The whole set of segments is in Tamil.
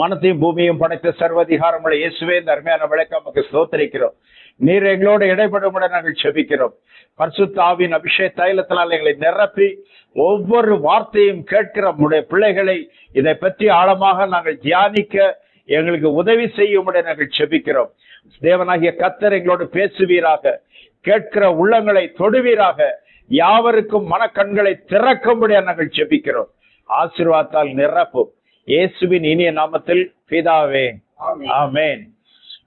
மனத்தையும் பூமியும் படைத்த சர்வதிகாரமுள்ள இயேசுவே இந்த அருமையான விளக்கம் நமக்கு சோத்தரிக்கிறோம் நீர் எங்களோடு இடைபடுமுட நாங்கள் செபிக்கிறோம். பர்சுத்தாவின் அபிஷேக தைலத்தினால் எங்களை நிரப்பி ஒவ்வொரு வார்த்தையும் கேட்கிற உடைய பிள்ளைகளை இதை பற்றி ஆழமாக நாங்கள் தியானிக்க எங்களுக்கு உதவி செய்யும்படி நாங்கள் செபிக்கிறோம். தேவனாகிய கத்தர் எங்களோடு பேசுவீராக கேட்கிற உள்ளங்களை தொடுவீராக யாவருக்கும் மனக்கண்களை திறக்கும்படியா நாங்கள் செபிக்கிறோம். ஆசீர்வாதத்தால் நிரப்பும். இயேசுவின் இனிய நாமத்தில் பிதாவே ஆமென்.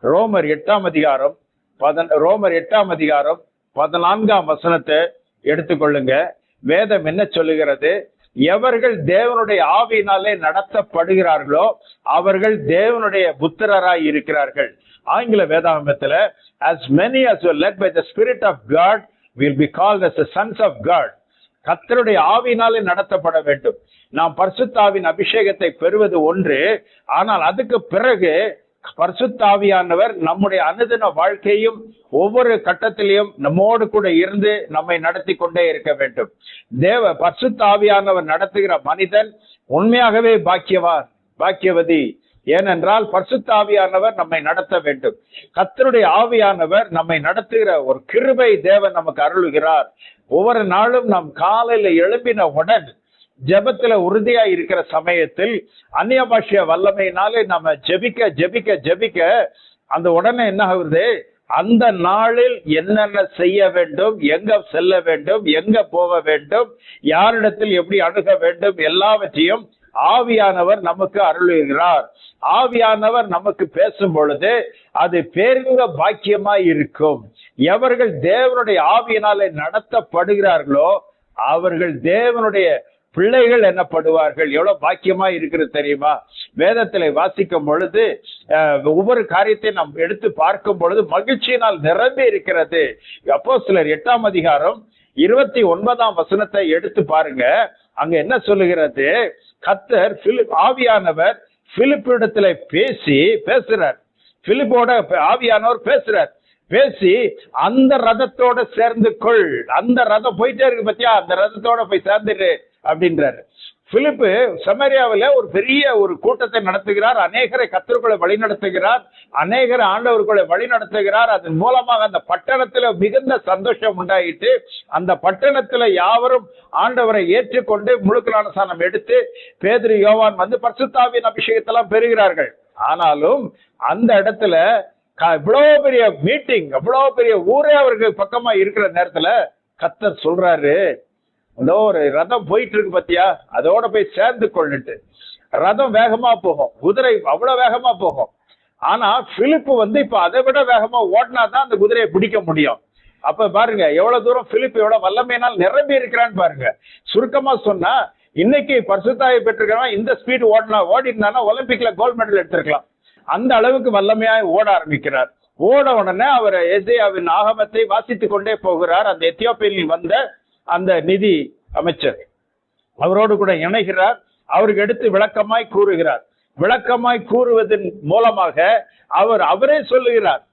ரோமர் எட்டாம் அதிகாரம் பதன் ரோமர் எட்டாம் அதிகாரம் பதினான்காம் வசனத்தை எடுத்துக்கொள்ளுங்க. வேதம் என்ன சொல்லுகிறது? எவர்கள் தேவனுடைய ஆவியினாலே நடத்தப்படுகிறார்களோ அவர்கள் தேவனுடைய புத்திரராய் இருக்கிறார்கள். ஆங்கில வேதாகமத்துல as many as were led by the spirit of god will be called as the sons of god. கத்தருடைய ஆவினாலே நடத்தப்பட வேண்டும். நாம் பரிசுத்தாவின் அபிஷேகத்தை பெறுவது ஒன்று. ஆனால் அதுக்கு பிறகு பரிசுத்தாவியானவர் நம்முடைய அனுதின வாழ்க்கையும் ஒவ்வொரு கட்டத்திலையும் நம்மோடு கூட இருந்து நம்மை நடத்தி கொண்டே இருக்க வேண்டும். தேவ பரிசுத்தாவியானவர் நடத்துகிற மனிதன் உண்மையாகவே பாக்கியவான் பாக்கியவதி. ஏனென்றால் பரிசுத்தாவியானவர் நம்மை நடத்த வேண்டும். கத்தருடைய ஆவியானவர் நம்மை நடத்துகிற ஒரு கிருபை தேவன் நமக்கு அருளுகிறார். ஒவ்வொரு நாளும் நாம் காலையில எழும்பின உடன் ஜபத்துல உறுதியா இருக்கிற சமயத்தில் அந்நிய பாஷிய வல்லமையினாலே நம்ம ஜெபிக்க ஜெபிக்க ஜெபிக்க அந்த உடனே என்ன ஆகுது? அந்த நாளில் என்னென்ன செய்ய வேண்டும்? எங்க செல்ல வேண்டும்? எங்க போக வேண்டும்? யாரிடத்தில் எப்படி அணுக வேண்டும்? எல்லாவற்றையும் ஆவியானவர் நமக்கு அருளுகிறார். ஆவியானவர் நமக்கு பேசும் பொழுது அது பேருங்க பாக்கியமாய் இருக்கும். எவர்கள் தேவனுடைய ஆவியினாலே நடத்தப்படுகிறார்களோ அவர்கள் தேவனுடைய பிள்ளைகள் என்னப்படுவார்கள்? எவ்வளவு பாக்கியமா இருக்கிறது தெரியுமா? வேதத்திலே வாசிக்கும் பொழுது ஒவ்வொரு காரியத்தை நாம் எடுத்து பார்க்கும் பொழுது மகிழ்ச்சியினால் நிரம்பி இருக்கிறது. அப்போ சிலர் எட்டாம் அதிகாரம் இருபத்தி ஒன்பதாம் வசனத்தை எடுத்து பாருங்க. அங்க என்ன சொல்லுகிறது? கத்தர் பிலிப் ஆவியானவர் பிலிப்பிடத்துல பேசி பேசுறார். பிலிப்போட ஆவியானவர் பேசுறார். பேசி அந்த ரதத்தோட சேர்ந்து கொள். அந்த ரதம் போயிட்டே இருக்கு பத்தியா? அந்த ரதத்தோட போய் சேர்ந்துரு அப்படின்றாரு. பிலிப்பு சமரியாவில் ஒரு பெரிய ஒரு கூட்டத்தை நடத்துகிறார். அநேகரை கத்தருக்குள்ள வழி நடத்துகிறார். அநேகரை ஆண்டவர்களை வழி நடத்துகிறார். அதன் மூலமாக அந்த பட்டணத்தில் மிகுந்த சந்தோஷம் உண்டாயிட்டு அந்த பட்டணத்தில் யாவரும் ஆண்டவரை ஏற்றுக்கொண்டு முழுக்கலான சாணம் எடுத்து பேதிரி யோவான் வந்து பர்சுத்தாவின் அபிஷேகத்தெல்லாம் பெறுகிறார்கள். ஆனாலும் அந்த இடத்துல க- இவ்வளவு பெரிய மீட்டிங் அவ்வளவு பெரிய ஊரே அவருக்கு பக்கமா இருக்கிற நேரத்துல கத்தர் சொல்றாரு அதோ ஒரு ரதம் போயிட்டு இருக்கு பத்தியா? அதோட போய் சேர்ந்து கொள்ளுட்டு ரதம் வேகமா போகும். குதிரை அவ்வளவு வேகமா போகும். ஆனா பிலிப்பு வந்து இப்ப அதை விட வேகமா ஓடினா தான் அந்த குதிரையை பிடிக்க முடியும். அப்ப பாருங்க எவ்வளவு தூரம் பிலிப் எவ்வளவு வல்லமையினால் நிரம்பி இருக்கிறான்னு பாருங்க. சுருக்கமா சொன்னா இன்னைக்கு பரிசுத்தாயை பெற்றிருக்கிறவன் இந்த ஸ்பீடு ஓடினா ஓடி ஒலிம்பிக்ல கோல்ட் மெடல் எடுத்திருக்கலாம். அந்த அளவுக்கு வல்லமையாய் ஓட ஆரம்பிக்கிறார். ஓட உடனே அவர் எசையாவின் ஆகமத்தை வாசித்துக் கொண்டே போகிறார். அந்த எத்தியோப்பியில் வந்த அந்த நிதி அமைச்சர். அவரோடு கூட இணைகிறார். அவருக்கு எடுத்து விளக்கமாய் கூறுகிறார். விளக்கமாய் கூறுவதன் மூலமாக அவர் அவரே சொல்லுகிறார்.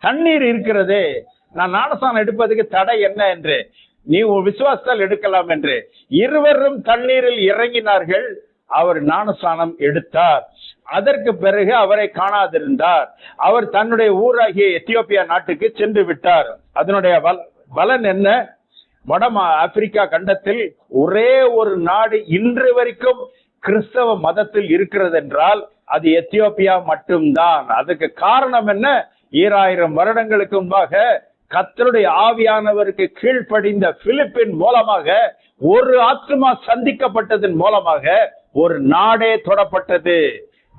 தண்ணீர் இருக்கிறதே நான் ஞானஸ்தானம் எடுப்பதற்கு தடை என்ன என்று. நீ உன் விசுவாசத்தால் எடுக்கலாம் என்று. இருவரும் தண்ணீரில் இறங்கினார்கள். அவர் ஞானஸ்தானம் எடுத்தார். அதற்கு பிறகு அவரை காணாதிருந்தார். அவர் தன்னுடைய ஊராகிய எத்தியோப்பியா நாட்டுக்கு சென்று விட்டார். அதனுடைய பலன் என்ன? வட ஆப்பிரிக்கா கண்டத்தில் ஒரே ஒரு நாடு இன்று வரைக்கும் கிறிஸ்தவ மதத்தில் இருக்கிறது என்றால் அது எத்தியோப்பியா மட்டும்தான். அதுக்கு காரணம் என்ன? ஈராயிரம் வருடங்களுக்கு முன்பாக கத்தருடைய ஆவியானவருக்கு கீழ்ப்படிந்த பிலிப்பின் மூலமாக ஒரு ஆத்மா சந்திக்கப்பட்டதன் மூலமாக ஒரு நாடே தொடப்பட்டது.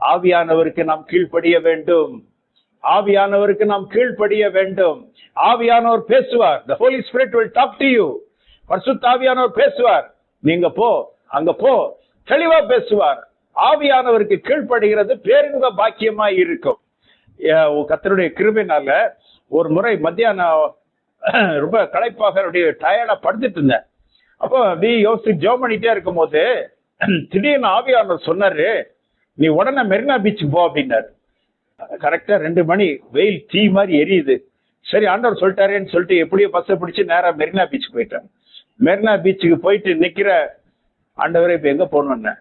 ஆவியானவருக்கு நாம் கீழ்ப்படிய வேண்டும். ஆவியானவருக்கு நாம் கீழ்ப்படிய வேண்டும். ஆவியானவர் பேசுவார் the holy spirit will talk to you பரிசுத்த ஆவியானவர் பேசுவார். நீங்க போ அங்க போ தெளிவா பேசுவார். ஆவியானவருக்கு கீழ்ப்படுகிறது பேரின்ப பாக்கியமா இருக்கும். அஹ் கர்த்தருடைய ஒரு முறை மத்தியானம் ரொம்ப களைப்பாக டயர்டா படுத்துட்டு இருந்தேன். அப்போ நீ யோசிச்சு ஜோ பண்ணிட்டே இருக்கும்போது திடீர்னு ஆவியானவர் சொன்னாரு நீ உடனே மெரினா பீச் போ அப்படின்னாரு. கரெக்டா ரெண்டு மணி வெயில் தீ மாதிரி எரியுது. சரி ஆண்டவர் சொல்லிட்டாரேன்னு சொல்லிட்டு எப்படியோ பஸ்ஸை பிடிச்சி நேராக மெரினா பீச் போயிட்டேன் மெரினா பீச்சுக்கு போயிட்டு நிக்கிற ஆண்டவரை இப்ப எங்க போகணும்னு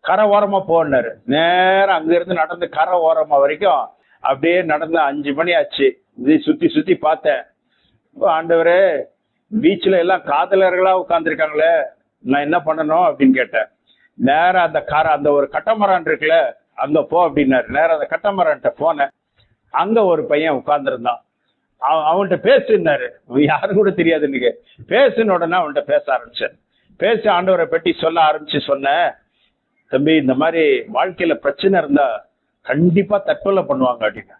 கரை ஓரமா போனாரு. நேரம் அங்க இருந்து நடந்து கரை ஓரமா வரைக்கும் அப்படியே நடந்து அஞ்சு மணி ஆச்சு. இது சுத்தி சுத்தி பார்த்தேன். ஆண்டவரே பீச்சில் எல்லாம் காதலர்களா உட்காந்துருக்காங்களே நான் என்ன பண்ணணும் அப்படின்னு கேட்டேன். நேரம் அந்த கார அந்த ஒரு கட்டமரம் இருக்குல்ல அங்கே போ அப்படின்னாரு. நேரம் அந்த கட்டமரன்ட்ட போனேன். அங்கே ஒரு பையன் உட்காந்துருந்தான் அவன்கிட்ட பேசுனாரு. யாரும் கூட தெரியாது இன்னைக்கு. பேசுன உடனே அவன்கிட்ட பேச ஆரம்பிச்சேன் பேசி ஆண்டவரை பற்றி சொல்ல ஆரம்பிச்சு சொன்ன தம்பி இந்த மாதிரி வாழ்க்கையில பிரச்சனை இருந்தா கண்டிப்பா தற்கொலை பண்ணுவாங்க அப்படின்னு.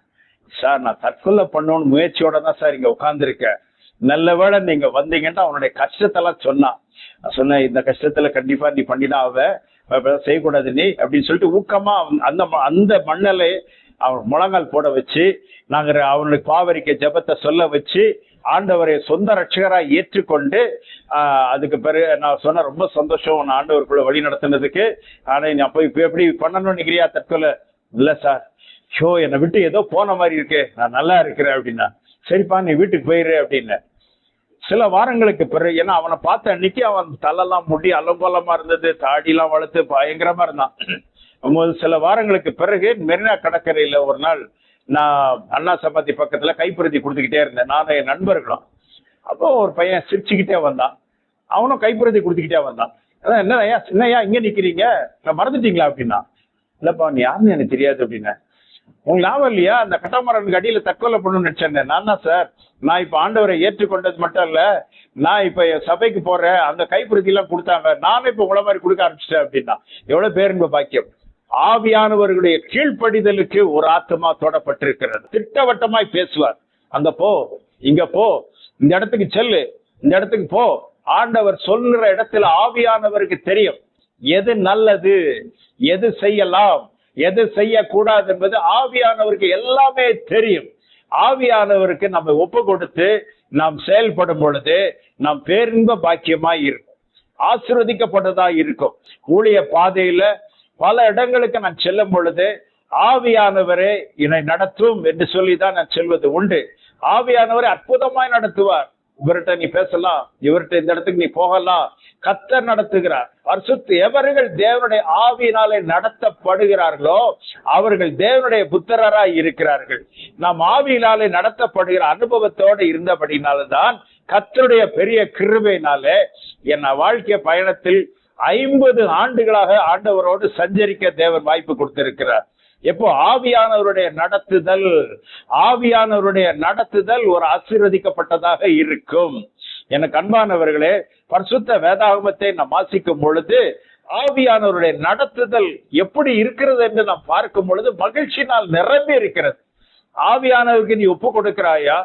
சார் நான் தற்கொலை பண்ணணும்னு முயற்சியோட தான் சார் இங்க உட்கார்ந்துருக்கேன். நல்ல வேளை நீங்க வந்தீங்கன்னா அவனுடைய கஷ்டத்தெல்லாம் சொன்னான் சொன்ன சொன்னேன் இந்த கஷ்டத்துல கண்டிப்பா நீ பண்ணினா அவ செய்யக்கூடாது நீ அப்படின்னு சொல்லிட்டு ஊக்கமா அந்த அந்த மண்ணலை அவன் முழங்கால் போட வச்சு நாங்கள் அவனுக்கு பாவரிக்க ஜெபத்தை சொல்ல வச்சு ஆண்டவரை சொந்த ரட்சகராக ஏற்றுக்கொண்டு அதுக்கு பிறகு நான் சொன்ன ரொம்ப சந்தோஷம் உன் ஆண்டவருக்குள்ள வழி நடத்தினதுக்கு. ஆனால் அப்போ இப்போ எப்படி பண்ணணும்னு நினைக்கிறியா தற்கொலை. இல்லை சார். ஷோ என்னை விட்டு ஏதோ போன மாதிரி இருக்கு. நான் நல்லா இருக்கிறேன் அப்படின்னா. சரிப்பா நீ வீட்டுக்கு போயிரு அப்படின்னு. சில வாரங்களுக்கு பிறகு ஏன்னா அவனை பார்த்த அன்னைக்கு அவன் தலைலாம் முடி அலங்கோலமா இருந்தது தாடிலாம் வளர்த்து பயங்கரமா இருந்தான். சில வாரங்களுக்கு பிறகு மெரினா கடற்கரையில் ஒரு நாள் நான் அண்ணா சமாதி பக்கத்தில் கைப்பிரதி கொடுத்துக்கிட்டே இருந்தேன். நானும் என் நண்பர்களும். அப்போ ஒரு பையன் சிரிச்சுக்கிட்டே வந்தான். அவனும் கைப்பிரதி கொடுத்துக்கிட்டே வந்தான். அதான் என்னய்யா என்னய்யா இங்கே நிற்கிறீங்க நான் மறந்துட்டீங்களா? அப்படின்னா இல்லைப்பா நீ யாருன்னு எனக்கு தெரியாது அப்படின்னா உங்களுக்கு ஞாபகம் இல்லையா? அந்த கட்டமரனுக்கு அடியில் தற்கொலை பண்ணணும்னு நினைச்சேன் நான் தான் சார். நான் இப்போ ஆண்டவரை ஏற்றுக்கொண்டது மட்டும் இல்லை. நான் இப்போ என் சபைக்கு போகிறேன் அந்த கைப்பிரதி எல்லாம் கொடுத்தாங்க. நானும் இப்போ உங்களை மாதிரி கொடுக்க ஆரம்பிச்சிட்டேன் அப்படின்னா எவ்வளோ பேருங்க பாக்கியம்? ஆவியானவர்களுடைய கீழ்ப்படிதலுக்கு ஒரு ஆத்மா தொடப்பட்டிருக்கிறது. திட்டவட்டமாய் பேசுவார். அங்க போ இங்க போ இந்த இடத்துக்கு செல்லு இந்த இடத்துக்கு போ. ஆண்டவர் சொல்லுற இடத்துல ஆவியானவருக்கு தெரியும். எது நல்லது எது செய்யலாம் எது செய்யக்கூடாது என்பது ஆவியானவருக்கு எல்லாமே தெரியும். ஆவியானவருக்கு நம்ம ஒப்பு கொடுத்து நாம் செயல்படும் பொழுது நாம் பேரின்ப பாக்கியமாய் இருக்கும். ஆசிர்வதிக்கப்பட்டதா இருக்கும். ஊழிய பாதையில பல இடங்களுக்கு நான் செல்லும் பொழுது ஆவியானவரே என்னை நடத்தும் என்று சொல்லிதான் நான் செல்வது உண்டு. ஆவியானவரை அற்புதமாய் நடத்துவார். இவர்கிட்ட நீ பேசலாம் இவர்கிட்ட இந்த இடத்துக்கு நீ போகலாம். கத்தர் நடத்துகிறார். பரிசுத்த எவர்கள் தேவனுடைய ஆவியினாலே நடத்தப்படுகிறார்களோ அவர்கள் தேவனுடைய புத்திரராய் இருக்கிறார்கள். நாம் ஆவியினாலே நடத்தப்படுகிற அனுபவத்தோடு இருந்தபடினால்தான் கத்தருடைய பெரிய கிருபையினாலே என் வாழ்க்கை பயணத்தில் ஐம்பது ஆண்டுகளாக ஆண்டவரோடு சஞ்சரிக்க தேவன் வாய்ப்பு கொடுத்திருக்கிறார். எப்போ ஆவியானவருடைய நடத்துதல் ஆவியானவருடைய நடத்துதல் ஒரு ஆசீர்வதிக்கப்பட்டதாக இருக்கும். எனக்கு அன்பானவர்களே பரிசுத்த வேதாகமத்தை நாம் வாசிக்கும் பொழுது ஆவியானவருடைய நடத்துதல் எப்படி இருக்கிறது என்று நாம் பார்க்கும் பொழுது மகிழ்ச்சியினால் நிரம்பி இருக்கிறது ஆவியானவருக்கு நீ ஒப்பு கொடுக்கிறாயா?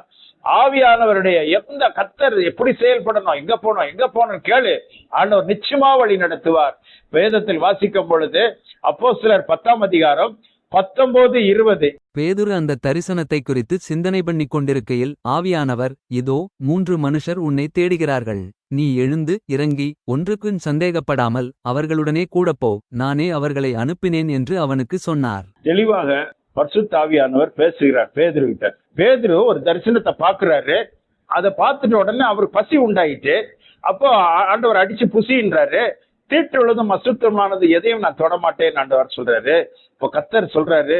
ஆவியானவருடைய எந்த கத்தர் எப்படி செயல்படணும் எங்க போனோம் எங்க போனோம் கேளு. ஆண்டவர் நிச்சயமா வழி நடத்துவார். வேதத்தில் வாசிக்கும் பொழுது அப்போ சிலர் பத்தாம் அதிகாரம் பத்தொன்பது இருபது. பேதுரு அந்த தரிசனத்தை குறித்து சிந்தனை பண்ணிக் கொண்டிருக்கையில் ஆவியானவர் இதோ மூன்று மனுஷர் உன்னை தேடுகிறார்கள். நீ எழுந்து இறங்கி ஒன்றுக்கும் சந்தேகப்படாமல் அவர்களுடனே கூடப்போ நானே அவர்களை அனுப்பினேன் என்று அவனுக்கு சொன்னார். தெளிவாக பரிசுத்தாவியானவர் பேசுகிறார் பேதுரு கிட்ட பேதுரு ஒரு தரிசனத்தை பார்க்குறாரு. அதை பார்த்துட்ட உடனே அவர் பசி உண்டாயிட்டு அப்போ ஆண்டவர் அடிச்சு புசின்றாரு தீட்டுள்ளதும் அசுத்தமானது எதையும் நான் தொட மாட்டேன் ஆண்டவர் சொல்றாரு. இப்போ கத்தர் சொல்றாரு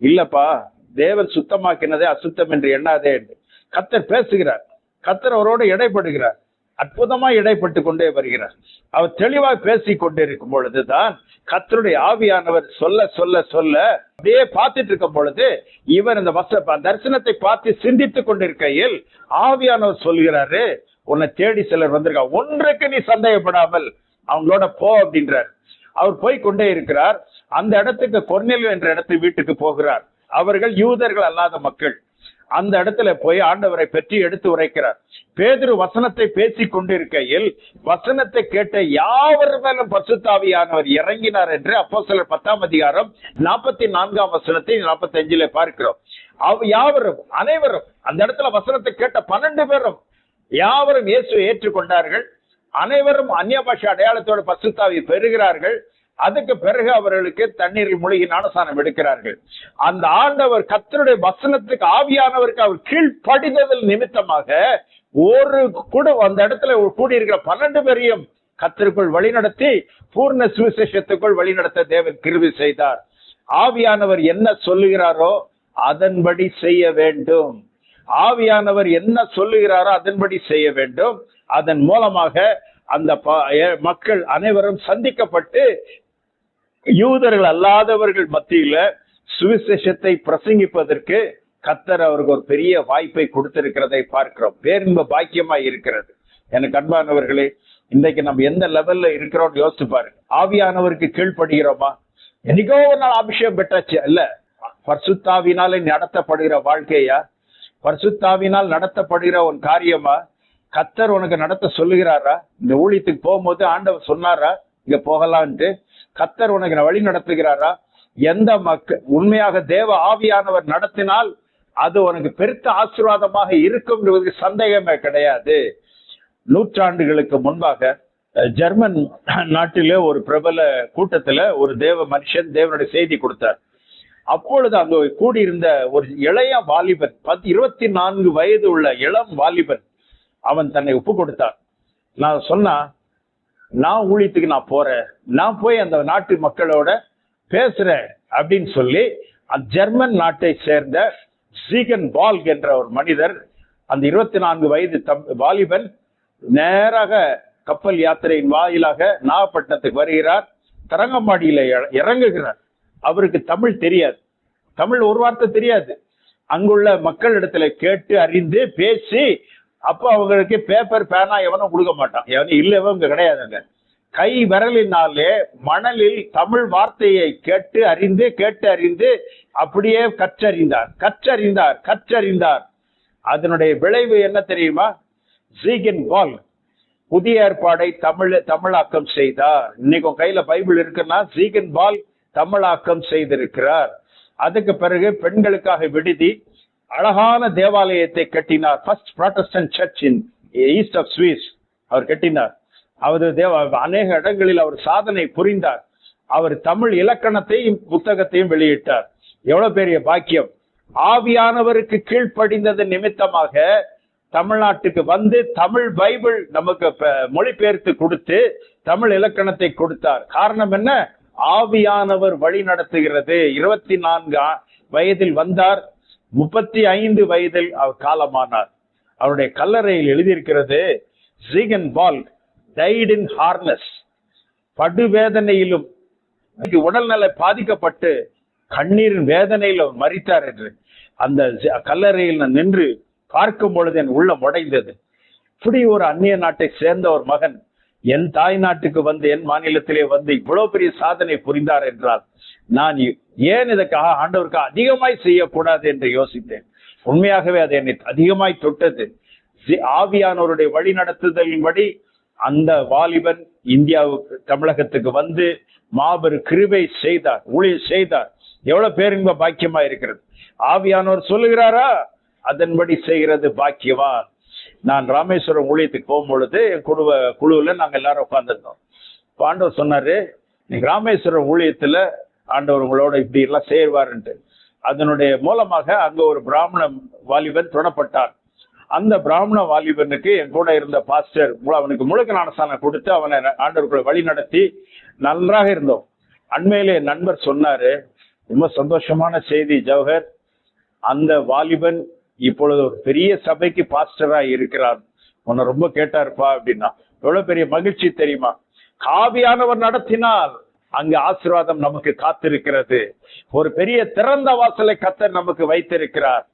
இல்லப்பா தேவன் சுத்தமாக்கினதே அசுத்தம் என்று எண்ணாதே என்று. கத்தர் பேசுகிறார். கத்தர் அவரோட இடைப்படுகிறார். அற்புதமாக இடைப்பட்டு கொண்டே வருகிறார். அவர் தெளிவாய் பேசிக் கொண்டிருக்கும் பொழுதுதான் கத்தருடைய ஆவியானவர் சொல்ல சொல்ல சொல்ல அப்படியே பார்த்துட்டு இருக்கும் பொழுது இவர் இந்த வச தரிசனத்தை பார்த்து சிந்தித்துக் கொண்டிருக்கையில் ஆவியானவர் சொல்கிறாரு உன்னை தேடி சிலர் வந்திருக்கா ஒன்றுக்கு நீ சந்தேகப்படாமல் அவங்களோட போ அப்படின்றார். அவர் போய் கொண்டே இருக்கிறார். அந்த இடத்துக்கு கொர்னெல் என்ற இடத்து வீட்டுக்கு போகிறார். அவர்கள் யூதர்கள் அல்லாத மக்கள். அந்த இடத்துல போய் ஆண்டவரை பற்றி எடுத்து உரைக்கிறார். பேதுரு வசனத்தை பேசி கொண்டிருக்கையில் வசனத்தை கேட்ட யாவர் மேலும் பசுத்தாவியானவர் இறங்கினார் என்று அப்போ சிலர் பத்தாம் அதிகாரம் நாற்பத்தி நான்காம் வசனத்தை நாற்பத்தி அஞ்சுல பார்க்கிறோம். அவ் யாவரும் அனைவரும் அந்த இடத்துல வசனத்தை கேட்ட பன்னெண்டு பேரும் யாவரும் இயேசுவை ஏற்றுக்கொண்டார்கள். அனைவரும் அந்நிய பாஷை அடையாளத்தோட பசுத்தாவி பெறுகிறார்கள். அதுக்கு பிறகு அவர்களுக்கு தண்ணீரில் மூழ்கி ஞானசானம் எடுக்கிறார்கள். அந்த ஆண்டவர் கத்தருடைய வசனத்துக்கு ஆவியானவருக்கு அவர் கீழ்ப்படிந்ததல் நிமித்தமாக ஒரு கூட அந்த இடத்துல கூடியிருக்கிற பன்னெண்டு பேரையும் கத்தருக்குள் வழிநடத்தி பூர்ண சுவிசேஷத்துக்குள் வழிநடத்த தேவன் கிருவி செய்தார். ஆவியானவர் என்ன சொல்லுகிறாரோ அதன்படி செய்ய வேண்டும். ஆவியானவர் என்ன சொல்லுகிறாரோ அதன்படி செய்ய வேண்டும். அதன் மூலமாக அந்த ப- எ- மக்கள் அனைவரும் சந்திக்கப்பட்டு யூதர்கள் அல்லாதவர்கள் மத்தியில சுவிசேஷத்தை பிரசங்கிப்பதற்கு கத்தர் அவருக்கு ஒரு பெரிய வாய்ப்பை கொடுத்திருக்கிறதை பார்க்கிறோம். பேரின்ப பாக்கியமா இருக்கிறது. எனக்கு அன்பானவர்களே இன்றைக்கு நம்ம எந்த லெவல்ல இருக்கிறோம் யோசிச்சு பாருங்க. ஆவியானவருக்கு கீழ்ப்படுகிறோமா? என்னைக்கோ ஒரு நாள் அபிஷேகம் பெற்றாச்சு. இல்ல பர்சுத்தாவினாலே நடத்தப்படுகிற வாழ்க்கையா? பரிசுத்தாவினால் நடத்தப்படுகிற ஒரு காரியமா? கத்தர் உனக்கு நடத்த சொல்லுகிறாரா? இந்த ஊழியத்துக்கு போகும்போது ஆண்டவர் சொன்னாரா? இங்க போகலான்ட்டு கத்தர் உனக்கு வழி நடத்துகிறாரா? எந்த மக்கள் உண்மையாக தேவ ஆவியானவர் நடத்தினால் அது உனக்கு பெருத்த ஆசீர்வாதமாக இருக்கும் சந்தேகமே கிடையாது. நூற்றாண்டுகளுக்கு முன்பாக ஜெர்மன் நாட்டிலே ஒரு பிரபல கூட்டத்துல ஒரு தேவ மனுஷன் தேவனுடைய செய்தி கொடுத்தார். அப்பொழுது அங்கு கூடியிருந்த ஒரு இளைய வாலிபன் பத்து இருபத்தி நான்கு வயது உள்ள இளம் வாலிபன் அவன் தன்னை ஒப்பு கொடுத்தான் நான் சொன்னா நான் ஊழியத்துக்கு நான் போறேன். நான் போய் அந்த நாட்டு மக்களோட பேசுறேன் அப்படின்னு சொல்லி அந்த ஜெர்மன் நாட்டை சேர்ந்த சீகன் பால்க் என்ற ஒரு மனிதர் அந்த இருபத்தி நான்கு வயது தம் வாலிபன் நேராக கப்பல் யாத்திரையின் வாயிலாக நாகப்பட்டினத்துக்கு வருகிறார். தரங்கம்பாடியில இற- இறங்குகிறார். அவருக்கு தமிழ் தெரியாது. தமிழ் ஒரு வார்த்தை தெரியாது. அங்குள்ள மக்களிடத்துல கேட்டு அறிந்து பேசி அப்போ அவங்களுக்கு பேப்பர் பேனா எவனும் கொடுக்க மாட்டான். எவனும் இல்லவன் இங்கே கிடையாதுங்க. கை விரலினாலே மணலில் தமிழ் வார்த்தையை கேட்டு அறிந்து கேட்டு அறிந்து அப்படியே கற்றறிந்தார். கற்றறிந்தார் கற்றறிந்தார். அதனுடைய விளைவு என்ன தெரியுமா? ஜீகன் பால் புதிய ஏற்பாடை தமிழ் தமிழாக்கம் செய்தார். இன்னைக்கு கையில பைபிள் இருக்குன்னா ஜீகன் பால் தமிழாக்கம் செய்திருக்கிறார். அதுக்கு பிறகு பெண்களுக்காக விடுதி அழகான தேவாலயத்தை கட்டினார். First protestant church in east of Swiss அவர் கட்டினார். அவர் தேவ அநேக இடங்களில் அவர் சாதனை புரிந்தார். அவர் தமிழ் இலக்கணத்தையும் புத்தகத்தையும் வெளியிட்டார். எவ்வளவு பெரிய பாக்கியம். ஆவியானவருக்கு கீழ்ப்படிந்தது நிமித்தமாக தமிழ்நாட்டுக்கு வந்து தமிழ் பைபிள் நமக்கு மொழிபெயர்த்து கொடுத்து தமிழ் இலக்கணத்தை கொடுத்தார். காரணம் என்ன? ஆவியானவர் வழி நடத்துகிறது. இருபத்தி நான்கு வயதில் வந்தார். முப்பத்தி ஐந்து வயதில் அவர் காலமானார். அவருடைய கல்லறையில் எழுதியிருக்கிறது ஜீகன் பால் டைட் இன் ஹார்னஸ் படுவேதனையிலும் உடல்நல பாதிக்கப்பட்டு கண்ணீரின் வேதனையில் அவர் மறித்தார் என்று. அந்த கல்லறையில் நான் நின்று பார்க்கும் பொழுது என் உள்ளம் உடைந்தது. இப்படி ஒரு அந்நிய நாட்டை சேர்ந்த ஒரு மகன் என் தாய் நாட்டுக்கு வந்து என் மாநிலத்திலே வந்து இவ்வளவு பெரிய சாதனை புரிந்தார் என்றால் நான் ஏன் இதற்காக ஆண்டவருக்கு அதிகமாய் செய்யக்கூடாது என்று யோசித்தேன். உண்மையாகவே அது என்னை அதிகமாய் தொட்டது. சி- வழி நடத்துதலின்படி அந்த வாலிபன் இந்தியாவுக்கு தமிழகத்துக்கு வந்து மாபெரும் கிருபை செய்தார் ஊழியர் செய்தார். எவ்வளவு பேரின்ப பாக்கியமா இருக்கிறது. ஆவியானோர் சொல்லுகிறாரா? அதன்படி செய்கிறது பாக்கியவா நான் ராமேஸ்வரம் ஊழியத்துக்கு போகும்பொழுது என் குழுவ குழுவில் நாங்கள் எல்லாரும் உட்காந்துருந்தோம் இப்ப ஆண்டவர் சொன்னாரு நீங்க ராமேஸ்வரம் ஊழியத்தில் ஆண்டவர் உங்களோட இப்படி எல்லாம் செய்வாருன்ட்டு அதனுடைய மூலமாக அங்கே ஒரு பிராமண வாலிபன் துணப்பட்டார் அந்த பிராமண வாலிபனுக்கு என் கூட இருந்த பாஸ்டர் அவனுக்கு முழுக்க ஞானஸ்தானம் கொடுத்து அவனை ஆண்டவர்களை வழி நடத்தி நன்றாக இருந்தோம். அண்மையிலே என் நண்பர் சொன்னாரு ரொம்ப சந்தோஷமான செய்தி ஜவஹர். அந்த வாலிபன் இப்பொழுது ஒரு பெரிய சபைக்கு பாஸ்டரா இருக்கிறார். உன்னை ரொம்ப கேட்டாருப்பா அப்படின்னா. எவ்வளவு பெரிய மகிழ்ச்சி தெரியுமா? காவியானவர் நடத்தினால் அங்கு ஆசீர்வாதம் நமக்கு காத்திருக்கிறது. ஒரு பெரிய திறந்த வாசலை கத்தர் நமக்கு வைத்திருக்கிறார்.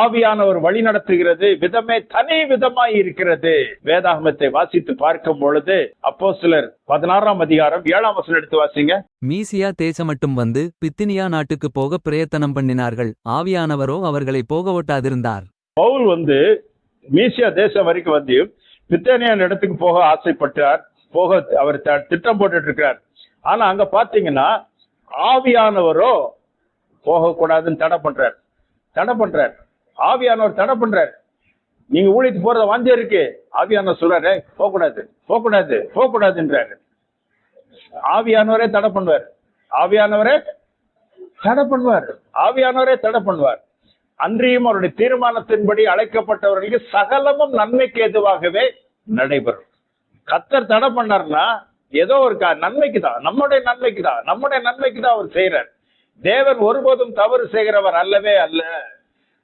ஆவியானவர் வழி நடத்துகிறது. விதமே தனி விதமாய் இருக்கிறது. வேதாகமத்தை வாசித்து பார்க்கும் பொழுது அப்போ சிலர் பதினாறாம் அதிகாரம் ஏழாம் வசனம் எடுத்து வாசிங்க. மீசியா தேசமட்டும் வந்து பித்தினியா நாட்டுக்கு போக பிரயத்தனம் பண்ணினார்கள். ஆவியானவரோ அவர்களை போக ஒட்டாதிருந்தார். பவுல் வந்து மீசியா தேசம் வரைக்கும் வந்து பித்தனியான இடத்துக்கு போக ஆசைப்பட்டார். போக அவர் திட்டம் போட்டுட்டு இருக்கிறார். ஆனா அங்க பாத்தீங்கன்னா ஆவியானவரோ போகக்கூடாதுன்னு தடை பண்றார். தடை பண்றார். ஆவியானவர் தடை பண்றார். நீங்க ஊழிட்டு போறத வந்தே இருக்கு? ஆவியானவர் சொல்றாரு போகக்கூடாது போகக்கூடாது போகக்கூடாதுன்றாரு. ஆவியானவரே தடை பண்ணுவார். ஆவியானவரே தடை பண்ணுவார். ஆவியானவரே தடை பண்ணுவார். அன்றியும் அவருடைய தீர்மானத்தின்படி அழைக்கப்பட்டவர்களுக்கு சகலமும் நன்மைக்கு எதுவாகவே நடைபெறும். கத்தர் தடை பண்ணார்னா ஏதோ ஒரு நன்மைக்கு தான் நம்முடைய நன்மைக்கு தான் நம்முடைய நன்மைக்கு தான் அவர் செய்யறார் தேவன் ஒருபோதும் தவறு செய்கிறவர் அல்லவே அல்ல.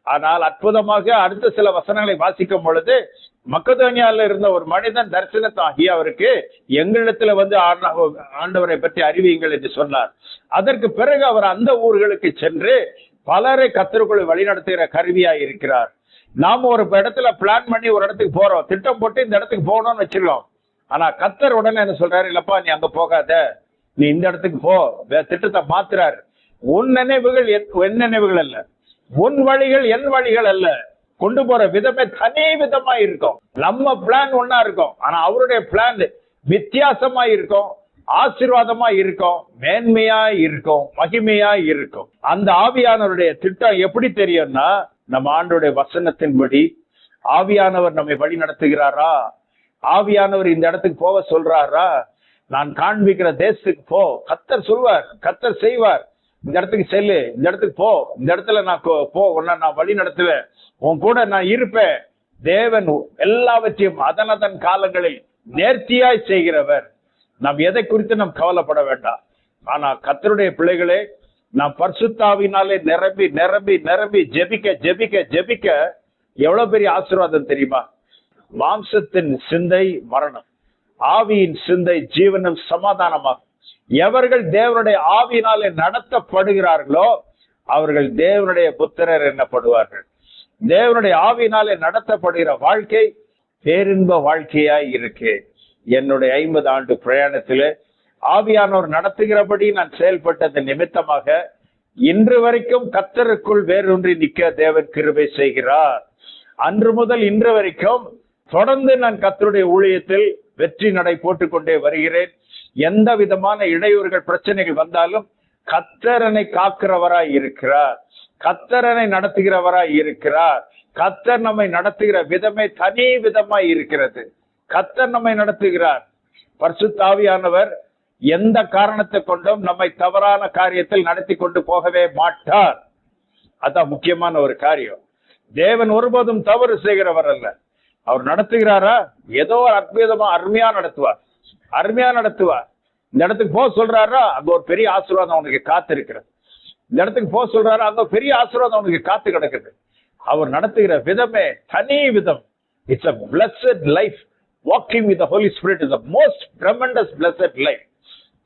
ஆனால் அற்புதமாக அடுத்த சில வசனங்களை வாசிக்கும் பொழுது மக்கதோனியால இருந்த ஒரு மனிதன் தரிசனத்தாகி அவருக்கு எங்களிடத்துல வந்து ஆண்ட- ஆண்டவரை பற்றி அறிவியுங்கள் என்று சொன்னார். அதற்கு பிறகு அவர் அந்த ஊர்களுக்கு சென்று பலரை கத்தருக்குள் வழிநடத்துகிற கருவியாய் இருக்கிறார். நாம ஒரு இடத்துல பிளான் பண்ணி ஒரு இடத்துக்கு போறோம். திட்டம் போட்டு இந்த இடத்துக்கு போகணும்னு வச்சிருக்கோம் ஆனா கத்தர் உடனே என்ன சொல்றாரு இல்லப்பா நீ அங்க போகாத. நீ இந்த இடத்துக்கு போ. திட்டத்தை மாத்துறாரு. உன் நினைவுகள் என் நினைவுகள் அல்ல. உன் வழிகள் என் வழிகள் அல்ல. கொண்டு போற விதமே தனி விதமா இருக்கும். நம்ம பிளான் ஒன்னா இருக்கும். ஆனா அவருடைய பிளான் வித்தியாசமா இருக்கும். ஆசீர்வாதமா இருக்கும். மேன்மையா இருக்கும். மகிமையா இருக்கும். அந்த ஆவியானவருடைய திட்டம் எப்படி தெரியும்னா நம்ம ஆண்டுடைய வசனத்தின்படி ஆவியானவர் நம்மை வழி நடத்துகிறாரா ஆவியானவர் இந்த இடத்துக்கு போக சொல்றாரா? நான் காண்பிக்கிற தேசத்துக்கு போ. கத்தர் சொல்வார் கத்தர் செய்வார். இந்த இடத்துக்கு செல்லு இந்த இடத்துக்கு போ. இந்த இடத்துல நான் கோ- போ உன்ன நான் வழி நடத்துவேன். உன் கூட நான் இருப்பேன். தேவன் எல்லாவற்றையும் அதனதன் காலங்களில் நேர்த்தியாய் செய்கிறவர். நாம் எதை குறித்து நாம் கவலைப்பட வேண்டாம். ஆனா கத்தருடைய பிள்ளைகளே நாம் பர்சுத்தாவினாலே நிரம்பி நிரம்பி நிரம்பி ஜெபிக்க ஜெபிக்க ஜெபிக்க எவ்வளவு பெரிய ஆசீர்வாதம் தெரியுமா? மாம்சத்தின் சிந்தை மரணம். ஆவியின் சிந்தை ஜீவனம் சமாதானமாகும். எவர்கள் தேவனுடைய ஆவியினாலே நடத்தப்படுகிறார்களோ அவர்கள் தேவனுடைய புத்திரர் என்னப்படுவார்கள். தேவனுடைய ஆவியினாலே நடத்தப்படுகிற வாழ்க்கை பேரின்ப வாழ்க்கையாய் இருக்கு. என்னுடைய ஐம்பது ஆண்டு பிரயாணத்திலே ஆவியானோர் நடத்துகிறபடி நான் செயல்பட்டது நிமித்தமாக இன்று வரைக்கும் கத்தருக்குள் வேறொன்றி நிக்க தேவன் கிருபை செய்கிறார். அன்று முதல் இன்று வரைக்கும் தொடர்ந்து நான் கத்தருடைய ஊழியத்தில் வெற்றி நடை போட்டுக் கொண்டே வருகிறேன். எந்த விதமான இடையூறுகள் பிரச்சனைகள் வந்தாலும் கத்தரனை காக்கிறவராய் இருக்கிறார். கத்தரனை நடத்துகிறவராய் இருக்கிறார். கத்தர் நம்மை நடத்துகிற விதமே தனி விதமாய் இருக்கிறது. கத்தர் நம்மை நடத்துகிறார். பரிசுத்தாவியானவர் எந்த காரணத்தை கொண்டும் நம்மை தவறான காரியத்தில் நடத்தி கொண்டு போகவே மாட்டார். அதான் முக்கியமான ஒரு காரியம். தேவன் ஒருபோதும் தவறு செய்கிறவர் அல்ல. அவர் நடத்துகிறாரா? ஏதோ ஒரு அற்புதமா அருமையா நடத்துவார். அருமையா நடத்துவார். இந்த இடத்துக்கு போக சொல்றாரா? அங்க ஒரு பெரிய ஆசீர்வாதம் அவனுக்கு காத்து இருக்கிறது. இந்த இடத்துக்கு போக சொல்றாரா? அங்க பெரிய ஆசீர்வாதம் அவனுக்கு காத்து கிடக்குது. அவர் நடத்துகிற விதமே தனி விதம். It's a blessed life walking with holy spirit is a most tremendous blessed life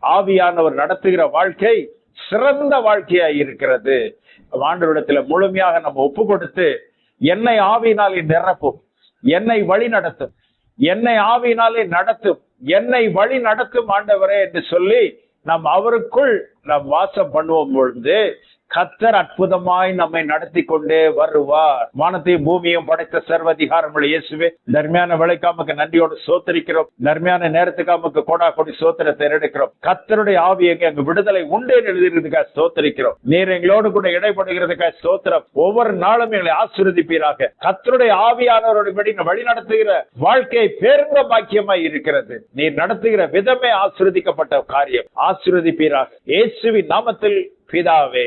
ஆவியானவர் நடத்துகிற வாழ்க்கை சிறந்த வாழ்க்கையா இருக்கிறது. ஆண்டவரிடத்துல முழுமையாக நம்ம ஒப்பு கொடுத்து என்னை ஆவியினால் நிரப்பும். என்னை வழி நடத்தும். என்னை ஆவினாலே நடத்தும். என்னை வழி நடத்தும் ஆண்டவரே என்று சொல்லி நாம் அவருக்குள் நாம் வாசம் பண்ணுவோம் பொழுது கத்தர் அற்புதமாய் நம்மை நடத்தி கொண்டே வருவார். வானத்தையும் பூமியும் படைத்த சர்வதிகாரமுள்ள இயேசுவே நர்மையான விளைக்காமக்கு நன்றியோடு சோத்தரிக்கிறோம். தர்மையான நேரத்துக்காமக்கு கோடா கொடி சோத்திரத்தை எடுக்கிறோம். கத்தருடைய ஆவி எங்க? எங்க விடுதலை உண்டே எழுதிருக்கிறதுக்காக சோத்தரிக்கிறோம். நீர் எங்களோடு கூட இடைப்படுகிறதுக்காக சோத்திரம். ஒவ்வொரு நாளும் எங்களை ஆசீர்வதிப்பீராக. கத்தருடைய ஆவியானவரோட படி வழி நடத்துகிற வாழ்க்கை பேருந்த பாக்கியமாய் இருக்கிறது. நீர் நடத்துகிற விதமே ஆசீர்வதிக்கப்பட்ட காரியம். ஆசீர்வதிப்பீராக. இயேசுவின் நாமத்தில் பிதாவே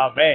ஆமே